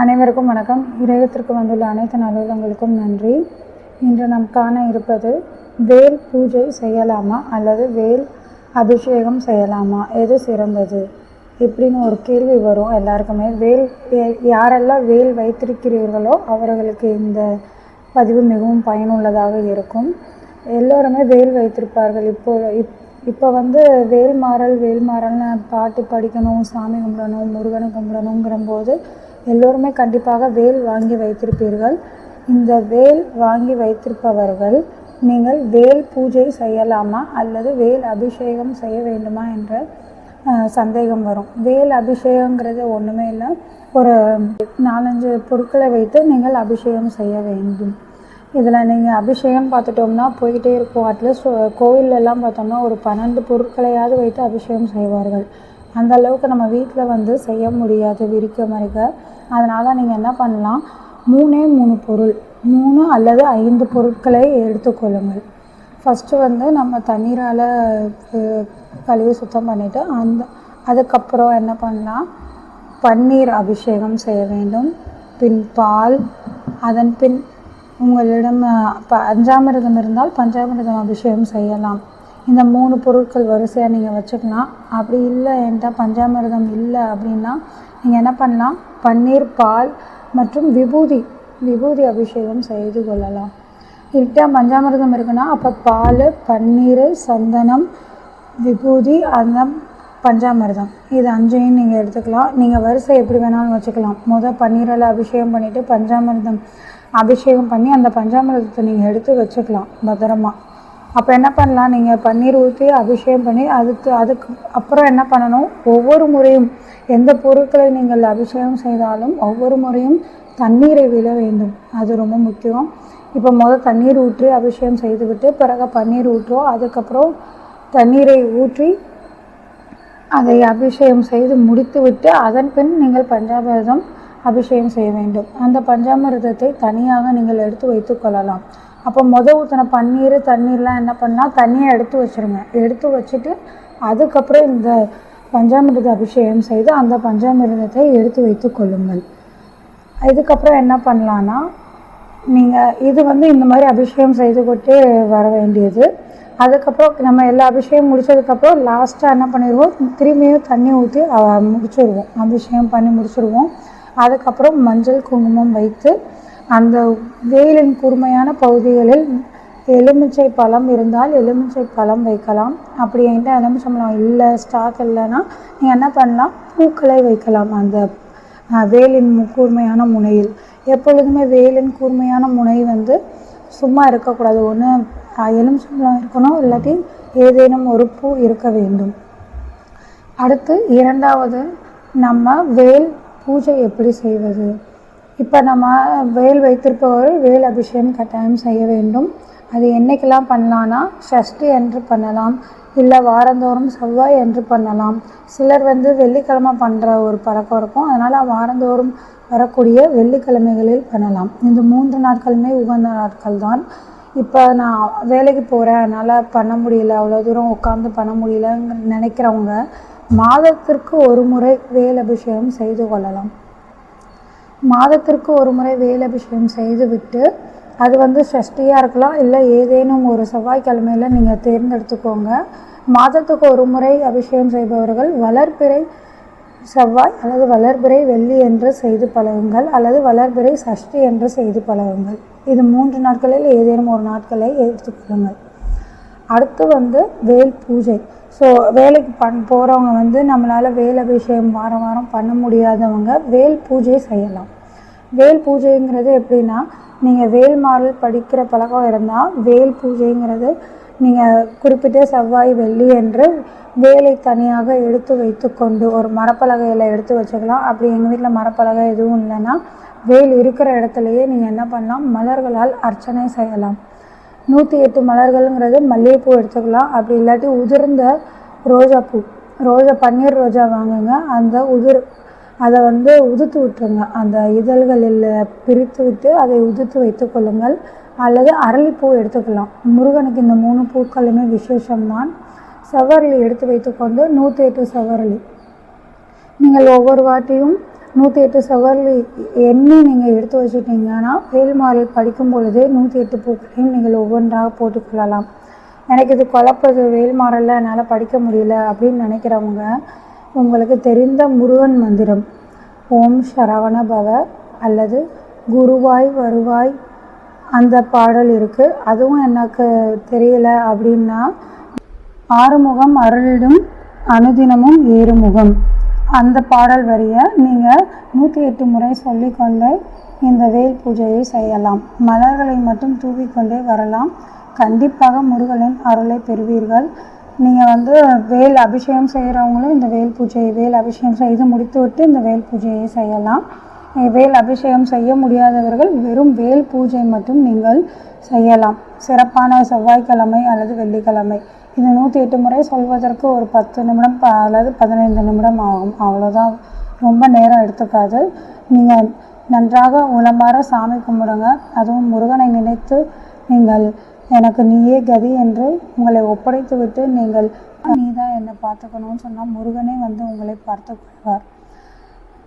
அனைவருக்கும் வணக்கம். இறைவத்திற்கு வந்துள்ள அனைத்து நல்லுள்ளங்களுக்கும் நன்றி. இன்று நாம் காண இருப்பது வேல் பூஜை செய்யலாமா அல்லது வேல் அபிஷேகம் செய்யலாமா? எது சிறந்தது? இப்படின்னு ஒரு கேள்வி வரும் எல்லாருக்குமே. வேல் யாரெல்லாம் வேல் வைத்திருக்கிறீர்களோ அவர்களுக்கு இந்த பதிவு மிகவும் பயனுள்ளதாக இருக்கும். எல்லோருமே வேல் வைத்திருப்பார்கள். இப்போ இப் இப்போ வந்து வேல் மாறல் வேல் மாறல்னு பாட்டு படிக்கணும் சாமி கும்பிடணும் முருகனை கும்பிடணுங்கிற போது எல்லோருமே கண்டிப்பாக வேல் வாங்கி வைத்திருப்பீர்கள். இந்த வேல் வாங்கி வைத்திருப்பவர்கள் நீங்கள் வேல் பூஜை செய்யலாமா அல்லது வேல் அபிஷேகம் செய்ய வேண்டுமா என்ற சந்தேகம் வரும். வேல் அபிஷேகங்கிறது ஒன்றுமே இல்லை. ஒரு நாலஞ்சு பொருட்களை வைத்து நீங்கள் அபிஷேகம் செய்ய வேண்டும். இதில் நீங்கள் அபிஷேகம் பார்த்துட்டோம்னா போய்கிட்டே இருக்கும். அட்லீஸ்ட் கோவிலெல்லாம் பார்த்தோம்னா ஒரு பன்னெண்டு பொருட்களையாவது வைத்து அபிஷேகம் செய்வார்கள். அந்த அளவுக்கு நம்ம வீட்டில் வந்து செய்ய முடியாது விரிக்க மறிக்க அதனால் நீங்கள் என்ன பண்ணலாம்? மூணே மூணு பொருள். மூணு அல்லது ஐந்து பொருட்களை எடுத்துக்கொள்ளுங்கள் ஃபஸ்ட்டு வந்து நம்ம தண்ணீரால் கழுவி சுத்தம் பண்ணிவிட்டு அந்த அதுக்கப்புறம் என்ன பண்ணலாம்? பன்னீர் அபிஷேகம் செய்ய வேண்டும். பின் பால் அதன் பின் உங்களிடம் அஹ், ப இருந்தால் பஞ்சாமிரதம் அபிஷேகம் செய்யலாம். இந்த மூணு பொருட்கள் வரிசையாக நீங்கள் வச்சுக்கலாம். அப்படி இல்லை என்கிட்ட பஞ்சாமிர்தம் இல்லை அப்படின்னா நீங்கள் என்ன பண்ணலாம்? பன்னீர் பால் மற்றும் விபூதி விபூதி அபிஷேகம் செய்து கொள்ளலாம். இருக்கா பஞ்சாமிரதம் இருக்குன்னா அப்போ பால் பன்னீர் சந்தனம் விபூதி அந்த பஞ்சாமிர்தம். இது அஞ்சையும் நீங்கள் எடுத்துக்கலாம். நீங்கள் வரிசை எப்படி வேணாலும் வச்சுக்கலாம். முத பன்னீரில் அபிஷேகம் பண்ணிவிட்டு பஞ்சாமிரதம் அபிஷேகம் பண்ணி அந்த பஞ்சாமிரதத்தை நீங்கள் எடுத்து வச்சுக்கலாம். பத்திரமா. அப்போ என்ன பண்ணலாம்? நீங்கள் பன்னீர் ஊற்றி அபிஷேகம் பண்ணி அதுக்கு அதுக்கு அப்புறம் என்ன பண்ணணும்? ஒவ்வொரு முறையும் எந்த பொருட்களை நீங்கள் அபிஷேகம் செய்தாலும் ஒவ்வொரு முறையும் தண்ணீரை விழ வேண்டும். அது ரொம்ப முக்கியம். இப்போ முதல் தண்ணீர் ஊற்றி அபிஷேகம் செய்துவிட்டு பிறகு பன்னீர் ஊற்றுவோம் அதுக்கப்புறம் தண்ணீரை ஊற்றி அதை அபிஷேகம் செய்து முடித்துவிட்டு அதன் பின் நீங்கள் பஞ்சாமிர்தம் அபிஷேகம் செய்ய வேண்டும். அந்த பஞ்சாமிர்தத்தை தனியாக நீங்கள் எடுத்து வைத்து கொள்ளலாம். அப்போ முத ஊற்றின பன்னீர் தண்ணீர்லாம் என்ன பண்ணால் தண்ணியை எடுத்து வச்சுருங்க. எடுத்து வச்சுட்டு அதுக்கப்புறம் இந்த பஞ்சாமிர்த அபிஷேகம் செய்து அந்த பஞ்சாமிர்தத்தை எடுத்து வைத்து கொள்ளுங்கள். இதுக்கப்புறம் என்ன பண்ணலான்னா நீங்கள் இது வந்து இந்த மாதிரி அபிஷேகம் செய்து கொட்டே வர வேண்டியது. அதுக்கப்புறம் நம்ம எல்லா அபிஷேகம் முடிச்சதுக்கப்புறம் லாஸ்ட்டாக என்ன பண்ணிடுவோம்? திரும்பியும் தண்ணி ஊற்றி முடிச்சுடுவோம். அபிஷேகம் பண்ணி முடிச்சுடுவோம். அதுக்கப்புறம் மஞ்சள் குங்குமம் வைத்து அந்த வேலின் கூர்மையான பகுதிகளில் எலுமிச்சை பழம் இருந்தால் எலுமிச்சை பழம் வைக்கலாம். அப்படி என்கிட்ட எலுமிச்சம்பழம் இல்லை ஸ்டாக் இல்லைன்னா நீங்கள் என்ன பண்ணலாம்? பூக்களை வைக்கலாம் அந்த வேலின் கூர்மையான முனையில். எப்பொழுதுமே வேலின் கூர்மையான முனை வந்து சும்மா இருக்கக்கூடாது. ஒன்று எலுமிச்சம்பழம் இருக்கணும் இல்லாட்டி ஏதேனும் ஒரு பூ இருக்க வேண்டும். அடுத்து இரண்டாவது நம்ம வேல் பூஜை எப்படி செய்வது? இப்போ நம்ம வேல் வைத்திருப்பவர் வேல் அபிஷேகம் கட்டாயம் செய்ய வேண்டும். அது என்னைக்கெல்லாம் பண்ணலான்னா ஷஷ்டி என்று பண்ணலாம். இல்லை வாரந்தோறும் செவ்வாய் என்று பண்ணலாம். சிலர் வந்து வெள்ளிக்கிழமை பண்ணுற ஒரு பழக்கம் இருக்கும். அதனால் வாரந்தோறும் வரக்கூடிய வெள்ளிக்கிழமைகளில் பண்ணலாம். இந்த மூன்று நாட்களுமே உகந்த நாட்கள் தான். இப்போ நான் வேலைக்கு போகிறேன் என்னால் பண்ண முடியல. அவ்வளோ தூரம் உட்காந்து பண்ண முடியலன்னு நினைக்கிறவங்க மாதத்திற்கு ஒரு முறை வேல் அபிஷேகம் செய்து கொள்ளலாம். மாதத்திற்கு ஒரு முறை வேல் அபிஷேகம் செய்துவிட்டு அது வந்து சஷ்டியாக இருக்கலாம் இல்லை ஏதேனும் ஒரு செவ்வாய்க்கிழமையில் நீங்கள் தேர்ந்தெடுத்துக்கோங்க. மாதத்துக்கு ஒரு முறை அபிஷேகம் செய்பவர்கள் வளர்பிறை செவ்வாய் அல்லது வளர்பிறை வெள்ளி என்று செய்து பழகுங்கள் அல்லது வளர்பிறை சஷ்டி என்று செய்து பழகுங்கள். இது மூன்று நாட்களில் ஏதேனும் ஒரு நாட்களை எடுத்துக்கொள்ளுங்கள் அடுத்து வந்து வேல் பூஜை. ஸோ வேலைக்கு பண் போகிறவங்க வந்து நம்மளால் வேல் அபிஷேகம் வாரம் வாரம் பண்ண முடியாதவங்க வேல் பூஜை செய்யலாம். வேல் பூஜைங்கிறது எப்படின்னா நீங்கள் வேல் மாறல் படிக்கிற பழக்கம் இருந்தால் வேல் பூஜைங்கிறது நீங்கள் குறிப்பிட்ட செவ்வாய் வெள்ளி என்று வேலை தனியாக எடுத்து வைத்துக்கொண்டு ஒரு மரப்பலகையில் எடுத்து வச்சுக்கலாம். அப்படி எங்கள் வீட்டில் மரப்பலகை எதுவும் இல்லைன்னா வேல் இருக்கிற இடத்துலையே நீங்கள் என்ன பண்ணலாம்? மலர்களால் அர்ச்சனை செய்யலாம். நூற்றி எட்டு மலர்கள்ங்கிறது மல்லிகைப்பூ எடுத்துக்கலாம். அப்படி இல்லாட்டி உதிர்ந்த ரோஜாப்பூ. ரோஜா பன்னீர் ரோஜா வாங்குங்க. அந்த உதிர் அதை வந்து உதுத்து விட்டுருங்க. அந்த இதழ்களில் பிரித்து விட்டு அதை உதுத்து வைத்து கொள்ளுங்கள். அல்லது அரளிப்பூ எடுத்துக்கலாம். முருகனுக்கு இந்த மூணு பூக்களுமே விசேஷம்தான். செவ்வரளி எடுத்து வைத்துக்கொண்டு நூற்றி எட்டு செவ்வரளி நீங்கள் ஒவ்வொரு வாட்டியும் நூற்றி எட்டு சவால் எண்ணி நீங்கள் எடுத்து வச்சுட்டிங்கன்னா வேல்மாறல் படிக்கும் பொழுதே நூற்றி எட்டு பூக்களையும் நீங்கள் ஒவ்வொன்றாக போட்டுக்கொள்ளலாம் எனக்கு இது குழப்பது வேல்மாறலில் என்னால் படிக்க முடியல அப்படின்னு நினைக்கிறவங்க உங்களுக்கு தெரிந்த முருகன் மந்திரம் ஓம் சரவண பவ அல்லது குருவாய் வருவாய் அந்த பாடல் இருக்குது அதுவும் எனக்கு தெரியல அப்படின்னா ஆறுமுகம் அருளிடும் அனுதினமும் ஏறுமுகம். அந்த பாடல் வரியை நீங்கள் நூற்றி எட்டு முறை சொல்லிக்கொண்டு இந்த வேல் பூஜையை செய்யலாம். மலர்களை மட்டும் தூவிக்கொண்டே வரலாம். கண்டிப்பாக முருகனின் அருளை பெறுவீர்கள். நீங்கள் வந்து வேல் அபிஷேகம் செய்கிறவங்களும் இந்த வேல் பூஜையை வேல் அபிஷேகம் செய்து முடித்துவிட்டு இந்த வேல் பூஜையை செய்யலாம். வேல் அபிஷேகம் செய்ய முடியாதவர்கள் வெறும் வேல் பூஜை மட்டும் நீங்கள் செய்யலாம். சிறப்பான செவ்வாய்க்கிழமை அல்லது வெள்ளிக்கிழமை. இது நூற்றி எட்டு முறை சொல்வதற்கு ஒரு பத்து நிமிடம் ப அல்லது பதினைந்து நிமிடம் ஆகும். அவ்வளோதான் ரொம்ப நேரம் எடுத்துக்காது. நீங்கள் நன்றாக உளமாற சாமி கும்பிடுங்க. அதுவும் முருகனை நினைத்து நீங்கள் எனக்கு நீயே கதி என்று உங்களை ஒப்படைத்து விட்டு நீங்கள் நீ தான் என்னை பார்த்துக்கணும்னு சொன்னால் முருகனே வந்து உங்களை பார்த்து கொள்வார்.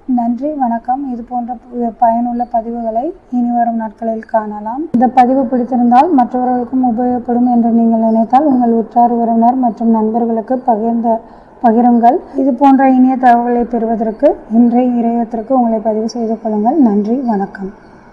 நன்றி வணக்கம். இது போன்ற பயனுள்ள பதிவுகளை இனி வரும் நாட்களில் காணலாம். இந்த பதிவு பிடித்திருந்தால் மற்றவர்களுக்கும் உபயோகப்படும் என்று நீங்கள் நினைத்தால் உங்கள் உற்றார் உறவினர் மற்றும் நண்பர்களுக்கு பகிர்ந்த பகிருங்கள். இது போன்ற இனிய தகவலை பெறுவதற்கு இன்றைய இணையத்திற்கு உங்களை பதிவு செய்து கொள்ளுங்கள். நன்றி வணக்கம்.